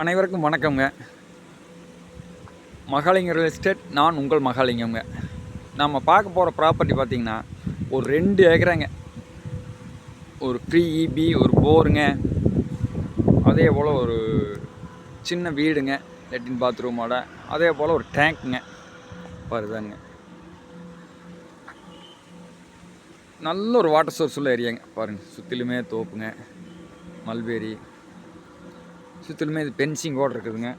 அனைவருக்கும் வணக்கங்க Mahalinga real estate நான் உங்கள் மகாலிங்கம்ங்க. நம்ம பார்க்க போகிற ப்ராப்பர்ட்டி பார்த்திங்கன்னா ஒரு ரெண்டு ஏக்கராங்க. ஒரு ஃப்ரீ இபி ஒரு போருங்க அதே போல் ஒரு சின்ன வீடுங்க லெட்டின் பாத்ரூமோட அதே போல் ஒரு டேங்க்குங்க பாருதாங்க நல்ல ஒரு வாட்டர் சோர்ஸ் உள்ள ஏரியாங்க பாருங்கள் சுற்றிலுமே தோப்புங்க. மல்பேரி. சுற்றிலுமே இது பென்சிங் கூட இருக்குதுங்க.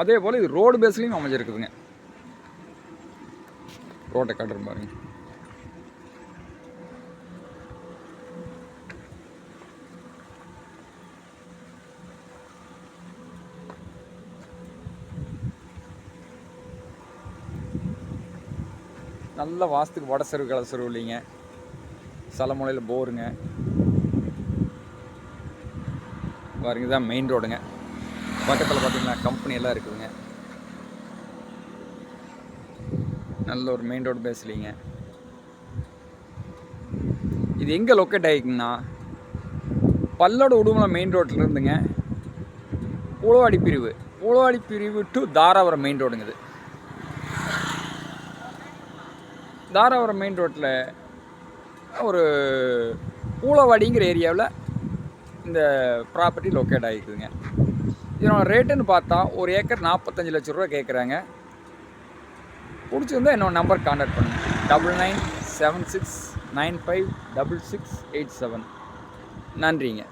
அதே போல் இது ரோடு பேஸ்லேயும் அமைஞ்சிருக்குதுங்க. ரோட்டை காட்டுறேன் பாருங்க. நல்ல வாஸ்துக்கு வட செருவு கலை செருவு இல்லைங்க. சலமுலையில் போருங்க. பாருங்க தான் மெயின் ரோடுங்க பக்கத்தில் பார்த்தீங்கன்னா கம்பெனி எல்லாம் இருக்குதுங்க. நல்ல ஒரு மெயின் ரோடு பேசலிங்க இது எங்கே லொக்கேட் ஆகிக்குங்கன்னா பல்லோட உடுமலை மெயின் ரோட்டில் இருந்துங்க. பூளவாடி பிரிவு. பூளவாடி பிரிவு டு தாராபுரம் மெயின் ரோடுங்க இது. தாராபுரம் மெயின் ரோட்டில் ஒரு பூளவாடிங்கிற ஏரியாவில் இந்த ப்ராப்பர்ட்டி லொக்கேட் ஆகிக்குதுங்க இதனோட ரேட்டுன்னு பார்த்தா ஒரு ஏக்கர் நாற்பத்தஞ்சு லட்ச ரூபா கேட்குறாங்க. பிடிச்சிருந்தா என்னோட நம்பர் காண்டாக்ட் பண்ணுங்கள் double nine seven six nine five double six eight seven நன்றிங்க.